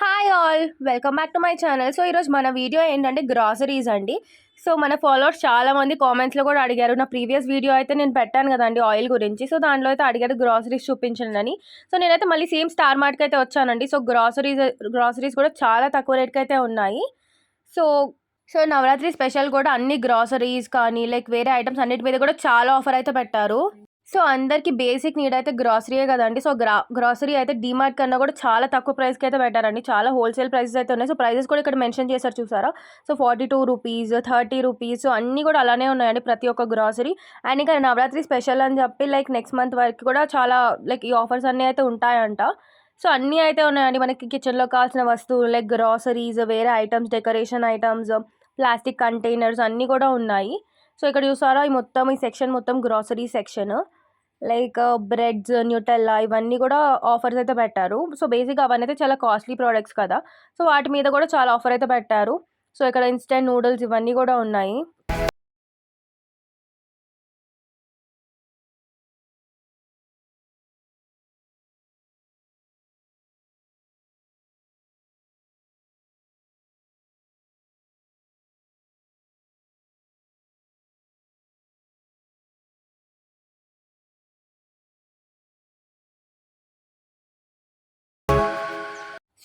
Hi all welcome back to my channel so ఈరోజు మన video ఏంటంటే గ్రాసరీస్ అండి. సో మన ఫాలోవర్స్ చాలా మంది కామెంట్స్లో కూడా అడిగారు. నా ప్రీవియస్ వీడియో అయితే నేను పెట్టాను కదండి ఆయిల్ గురించి. సో దాంట్లో అయితే అడిగారు గ్రాసరీస్ చూపించండి అని సో నేనైతే మళ్ళీ సేమ్ స్టార్ మార్ట్కి అయితే వచ్చానండి. సో గ్రాసరీస్ గ్రాసరీస్ కూడా చాలా తక్కువ రేట్కి అయితే ఉన్నాయి. సో సో నవరాత్రి స్పెషల్ కూడా అన్ని గ్రాసరీస్ కానీ లైక్ వేరే ఐటమ్స్ అన్నిటి మీద కూడా చాలా ఆఫర్ అయితే పెట్టారు. సో అందరికి బేసిక్ నీడ్ అయితే గ్రాసరీయే కదండి. సో గ్రా గ్రాసరీ అయితే డిమార్ట్ కన్నా కూడా చాలా తక్కువ ప్రైస్కి అయితే పెట్టారండి. చాలా హోల్సేల్ ప్రైసెస్ అయితే ఉన్నాయి. సో ప్రైసెస్ కూడా ఇక్కడ మెన్షన్ చేశారు చూసారా? So forty two rupees thirty rupees అన్నీ కూడా అలానే ఉన్నాయండి ప్రతి ఒక్క గ్రాసరీ. అండ్ ఇంకా నవరాత్రి స్పెషల్ అని చెప్పి లైక్ నెక్స్ట్ మంత్ వరకు కూడా చాలా లైక్ ఈ ఆఫర్స్ అన్నీ అయితే ఉంటాయంట. సో అన్నీ అయితే ఉన్నాయండి. మనకి కిచెన్లో కావాల్సిన వస్తువులు లైక్ గ్రాసరీస్ వేరే items decoration items plastic containers అన్నీ కూడా ఉన్నాయి. సో ఇక్కడ చూసారా? ఈ మొత్తం ఈ సెక్షన్ మొత్తం grocery section. Like breads Nutella ఇవన్నీ కూడా ఆఫర్స్ అయితే పెట్టారు. సో బేసిక్గా అవన్నీ అయితే చాలా కాస్ట్లీ ప్రోడక్ట్స్ కదా. సో వాటి మీద కూడా చాలా ఆఫర్ అయితే పెట్టారు. సో ఇక్కడ ఇన్స్టెంట్ నూడిల్స్ ఇవన్నీ కూడా ఉన్నాయి.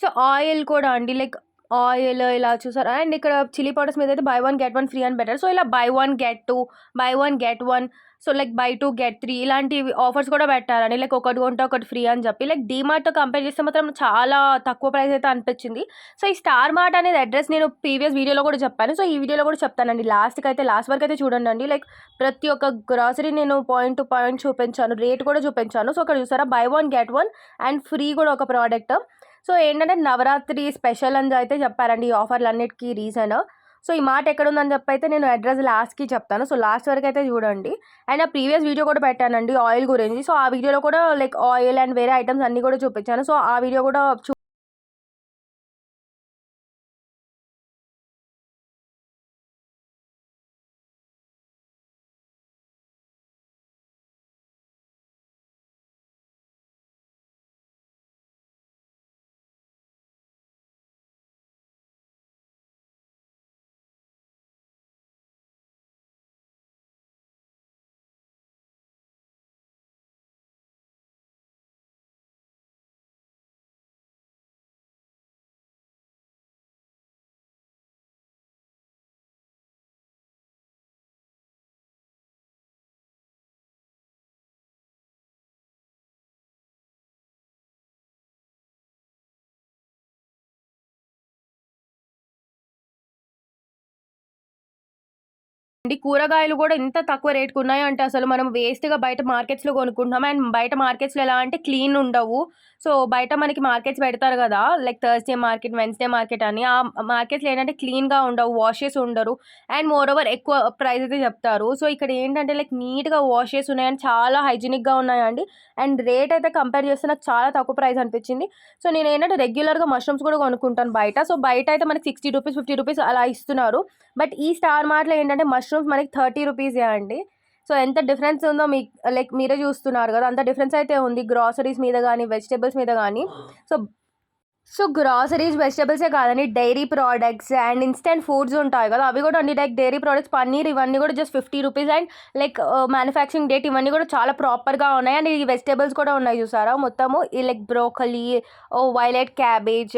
సో ఆయిల్ కూడా అండి. లైక్ ఆయిల్ ఇలా చూసారా? అండ్ ఇక్కడ చిల్లీ పౌడర్స్ మీద అయితే buy one get one free అని బెటర్. సో ఇలా buy one get two buy one get one so like buy two get three ఇలాంటి ఆఫర్స్ కూడా పెట్టారండి. లైక్ ఒకటి కొంటే ఒకటి ఫ్రీ అని చెప్పి. లైక్ డీమార్ట్తో కంపేర్ చేస్తే మాత్రం చాలా తక్కువ ప్రైస్ అయితే అనిపించింది. సో ఈ స్టార్ మార్ట్ అనేది అడ్రస్ నేను ప్రీవియస్ వీడియోలో కూడా చెప్పాను. సో ఈ వీడియోలో కూడా చెప్తానండి. లాస్ట్కి అయితే లాస్ట్ వరకు అయితే చూడండి అండి. లైక్ ప్రతి ఒక్క గ్రాసరీ నేను పాయింట్ టు పాయింట్ చూపించాను. రేట్ కూడా చూపించాను. సో అక్కడ చూసారా? Buy one get one and free కూడా ఒక ప్రోడక్ట్. సో ఏంటంటే నవరాత్రి స్పెషల్ అని అయితే చెప్పారండి ఈ ఆఫర్లు అన్నిటికీ రీజన్. సో ఈ మాట ఎక్కడ ఉందని చెప్పి అయితే నేను అడ్రస్ లాస్ట్కి చెప్తాను. సో లాస్ట్ వరకు అయితే చూడండి. అండ్ ఆ ప్రీవియస్ వీడియో కూడా పెట్టానండి ఆయిల్ గురించి. సో ఆ వీడియోలో కూడా లైక్ ఆయిల్ అండ్ వేరే ఐటమ్స్ అన్నీ కూడా చూపించాను. సో ఆ వీడియో కూడా అండి. కూరగాయలు కూడా ఇంత తక్కువ రేటుకు ఉన్నాయంటే అసలు మనం వేస్ట్గా బయట మార్కెట్స్లో కొనుక్కుంటున్నాం. అండ్ బయట మార్కెట్స్లో ఎలా అంటే క్లీన్ ఉండవు. సో బయట మనకి మార్కెట్స్ పెడతారు కదా like Thursday market Wednesday market అని. ఆ మార్కెట్స్లో ఏంటంటే క్లీన్గా ఉండవు వాషెస్ ఉండరు. అండ్ మోర్ ఓవర్ ఎక్కువ ప్రైస్ అయితే చెప్తారు. సో ఇక్కడ ఏంటంటే లైక్ నీట్గా వాషెస్ ఉన్నాయని చాలా హైజీనిక్గా ఉన్నాయండి. అండ్ రేట్ అయితే కంపేర్ చేస్తే నాకు చాలా తక్కువ ప్రైస్ అనిపించింది. సో నేను ఏంటంటే రెగ్యులర్గా మష్రూమ్స్ కూడా కొనుక్కుంటాను బయట. సో బయట అయితే మనకి సిక్స్టీ రూపీస్ ఫిఫ్టీ రూపీస్ అలా ఇస్తున్నారు. బట్ ఈ స్టార్ మార్ట్లో ఏంటంటే మష్రూమ్స్ మనకి థర్టీ రూపీసే అండి. సో ఎంత డిఫరెన్స్ ఉందో మీ లైక్ మీరే చూస్తున్నారు కదా అంత డిఫరెన్స్ అయితే ఉంది గ్రాసరీస్ మీద కానీ వెజిటేబుల్స్ మీద కానీ సో సో గ్రాసరీస్ వెజిటేబుల్సే కాదండి dairy products and instant foods ఉంటాయి కదా అవి కూడా అండి లైక్ డైరీ ప్రోడక్ట్స్ పన్నీర్ ఇవన్నీ కూడా just fifty rupees and like manufacturing date ఇవన్నీ కూడా చాలా ప్రాపర్గా ఉన్నాయి అండ్ ఈ వెజిటేబుల్స్ కూడా ఉన్నాయి చూసారా మొత్తము ఈ like broccoli violet cabbage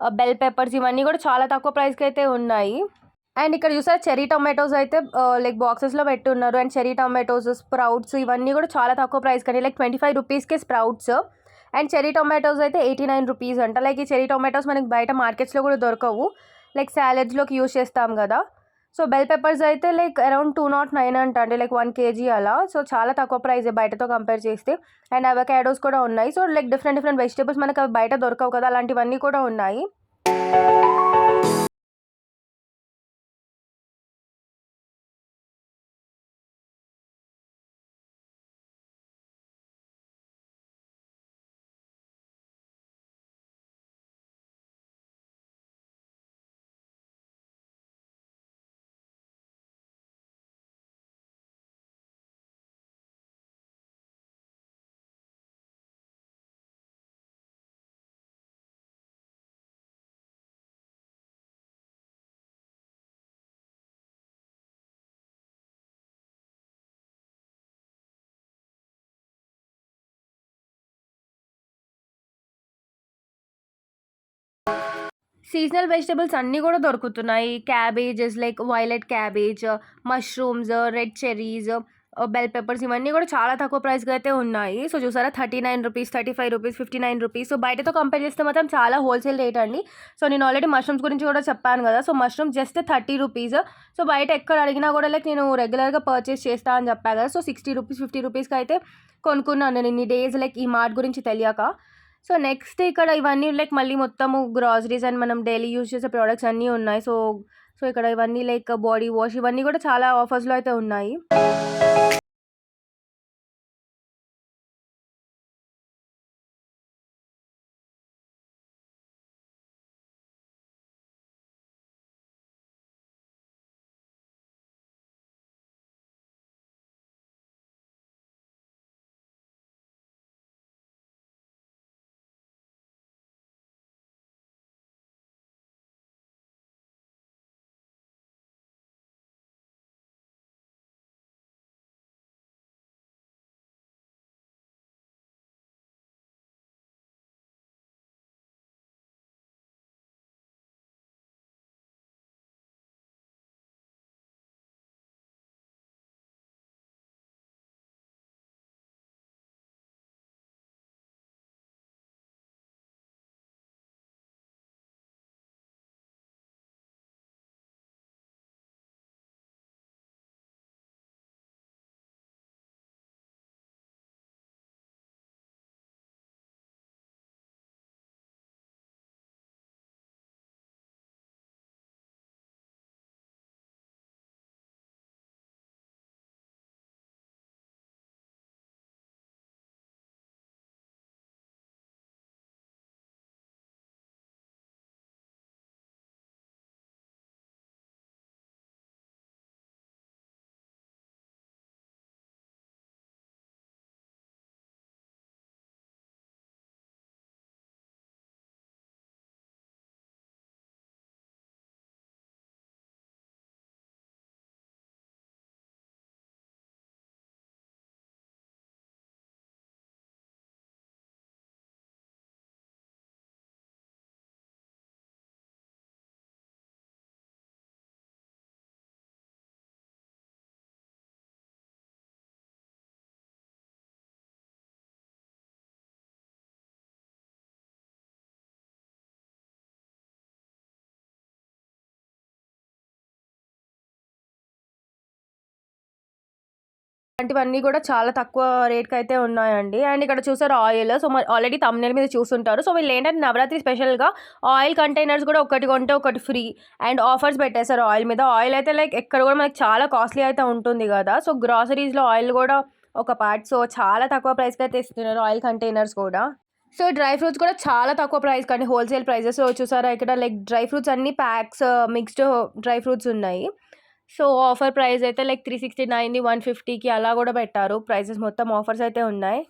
bell peppers ఇవన్నీ కూడా చాలా తక్కువ ప్రైస్కి అయితే ఉన్నాయి. అండ్ ఇక్కడ చూసారా చెరీ టొమాటోస్ అయితే లైక్ బాక్సెస్లో పెట్టున్నారు. అండ్ చెరీ టొమాటోస్ స్ప్రౌట్స్ ఇవన్నీ కూడా చాలా తక్కువ ప్రైస్ కానీ లైక్ ట్వంటీ ఫైవ్ రూపీస్కే స్ప్రౌట్స్. అండ్ చెరీ టొమాటోస్ అయితే ఎయిటీ నైన్ రూపీస్ అంట. లైక్ ఈ చెరీ టొమాటోస్ మనకి బయట మార్కెట్స్లో కూడా దొరకవు. లైక్ సాలెడ్స్లోకి యూస్ చేస్తాం కదా. సో బెల్ పెప్పర్స్ అయితే like around two naught nine అంట అండి. లైక్ వన్ కేజీ అలా. సో చాలా తక్కువ ప్రైస్ బయటతో కంపేర్ చేస్తే. అండ్ అవకాడోస్ కూడా ఉన్నాయి. So like different different vegetables మనకు బయట దొరకవు కదా. అలాంటివన్నీ కూడా ఉన్నాయి. సీజనల్ వెజిటబుల్స్ అన్నీ కూడా దొరుకుతున్నాయి. Cabbages like violet cabbage mushrooms red cherries bell peppers ఇవన్నీ కూడా చాలా తక్కువ ప్రైస్గా అయితే ఉన్నాయి. సో చూసారా thirty nine rupees thirty five rupees fifty nine rupees so బయటతో compare చేస్తే మాత్రం చాలా హోల్సేల్ రేట్ అండి. సో నేను ఆల్రెడీ మష్రూమ్స్ గురించి కూడా చెప్పాను కదా. So mushroom just thirty rupees so బయట ఎక్కడ అడిగినా కూడా లైక్ నేను రెగ్యులర్గా పర్చేస్ చేస్తా అని చెప్పాను కదా. సో సిక్స్టీ రూపీస్ ఫిఫ్టీ రూపీస్కి అయితే కొనుక్కున్నాను నేను ఇన్ని డేస్ లైక్ ఈ మార్ట్ గురించి తెలియక. సో నెక్స్ట్ ఇక్కడ ఇవన్నీ లైక్ మళ్ళీ మొత్తము గ్రాసరీస్ అండ్ మనం డైలీ యూజ్ చేసే ప్రోడక్ట్స్ అన్నీ ఉన్నాయి. సో సో ఇక్కడ ఇవన్నీ లైక్ బాడీ వాష్ ఇవన్నీ కూడా చాలా ఆఫర్స్లో అయితే ఉన్నాయి. ఇలాంటివన్నీ కూడా చాలా తక్కువ రేట్కి అయితే ఉన్నాయండి. అండ్ ఇక్కడ చూసారు ఆయిల్. సో ఆల్రెడీ తమిళ మీద చూస్తుంటారు. సో వీళ్ళు ఏంటంటే నవరాత్రి స్పెషల్గా ఆయిల్ కంటైనర్స్ కూడా ఒకటి కొంటే ఒకటి ఫ్రీ అండ్ ఆఫర్స్ పెట్టేశారు ఆయిల్ మీద. ఆయిల్ అయితే లైక్ ఎక్కడ కూడా మనకి చాలా కాస్ట్లీ అయితే ఉంటుంది కదా. సో గ్రాసరీస్లో ఆయిల్ కూడా ఒక పార్ట్ సో చాలా తక్కువ ప్రైస్కి అయితే ఇస్తున్నారు ఆయిల్ కంటైనర్స్ కూడా. సో డ్రై ఫ్రూట్స్ కూడా చాలా తక్కువ ప్రైస్ కానీ హోల్సేల్ ప్రైజెస్ చూసారా ఇక్కడ లైక్ డ్రై ఫ్రూట్స్ అన్ని ప్యాక్స్ మిక్స్డ్ డ్రై ఫ్రూట్స్ ఉన్నాయి. సో ఆఫర్ ప్రైస్ అయితే లైక్ త్రీ సిక్స్టీ నైన్ది వన్ ఫిఫ్టీకి అలా కూడా పెట్టారు. ప్రైసెస్ మొత్తం ఆఫర్స్ అయితే ఉన్నాయి.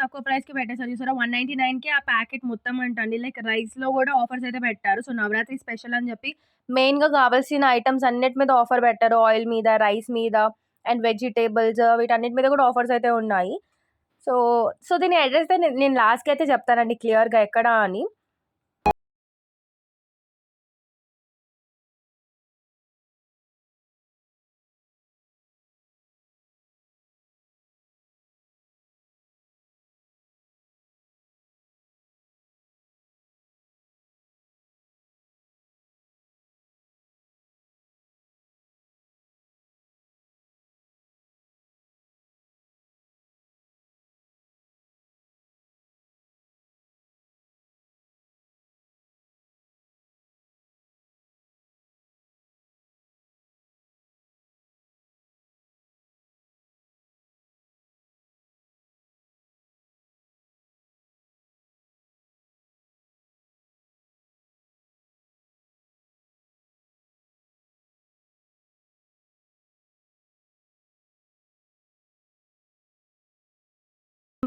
తక్కువ ప్రైస్కి పెట్టేసారు చూసారా? వన్ నైంటీ నైన్కి ఆ ప్యాకెట్ మొత్తం అంటండి. లైక్ రైస్లో కూడా ఆఫర్స్ అయితే పెట్టారు. సో నవరాత్రి స్పెషల్ అని చెప్పి మెయిన్గా కావాల్సిన ఐటమ్స్ అన్నిటి మీద ఆఫర్ పెట్టారు. ఆయిల్ మీద రైస్ మీద అండ్ వెజిటేబుల్స్ వీటన్నిటి మీద కూడా ఆఫర్స్ అయితే ఉన్నాయి. సో సో దీని అడ్రస్ అయితే నేను లాస్ట్కి అయితే చెప్తానండి. క్లియర్గా ఎక్కడ అని.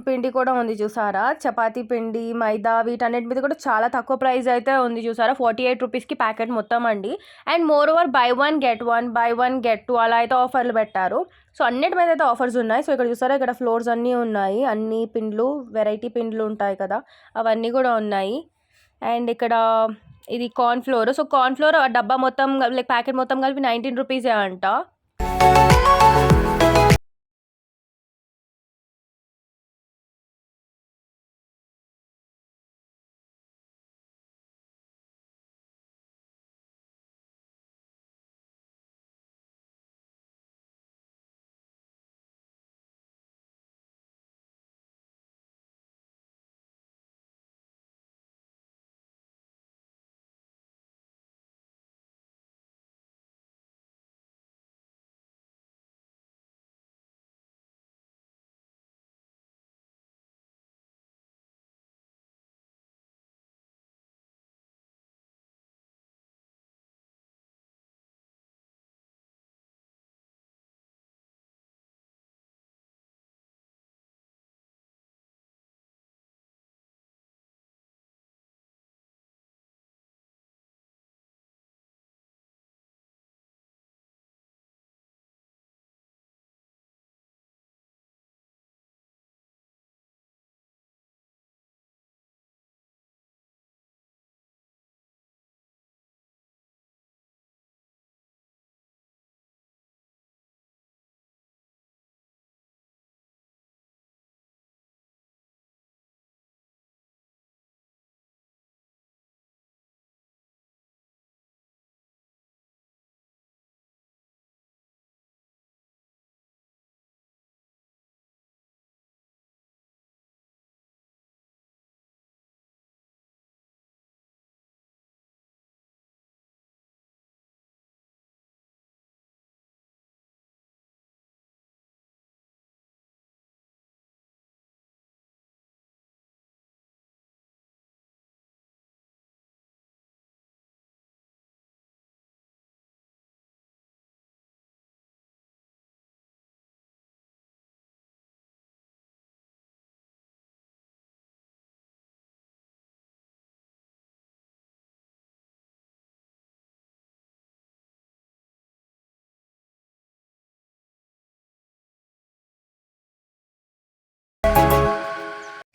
పిండి కూడా ఉంది చూసారా? చపాతీ పిండి మైదా వీటన్నిటి మీద కూడా చాలా తక్కువ ప్రైస్ అయితే ఉంది చూసారా? ఫార్టీ ఎయిట్ రూపీస్కి ప్యాకెట్ మొత్తం అండి. And more over buy one get one buy one get two అలా అయితే ఆఫర్లు పెట్టారు. సో అన్నిటి మీద అయితే ఆఫర్స్ ఉన్నాయి. సో ఇక్కడ చూసారా? ఇక్కడ ఫ్లోర్స్ అన్నీ ఉన్నాయి. అన్ని పిండ్లు వెరైటీ పిండ్లు ఉంటాయి కదా? అవన్నీ కూడా ఉన్నాయి. అండ్ ఇక్కడ ఇది corn flour. So corn flour డబ్బా మొత్తం లైక్ ప్యాకెట్ మొత్తం కలిపి నైన్టీన్ రూపీసే అంట.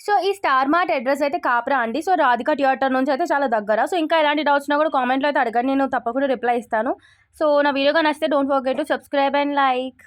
సో ఈ స్టార్ మార్ట్ అడ్రస్ అయితే కాప్రా అండి. సో రాధిక థియేటర్ నుంచి అయితే చాలా దగ్గర. సో ఇంకా ఎలాంటి డౌట్స్ ఉన్నా కూడా కామెంట్లో అయితే అడగండి. నేను తప్పకుండా రిప్లై ఇస్తాను. సో నా వీడియోగా నచ్చితే don't forget to subscribe and like.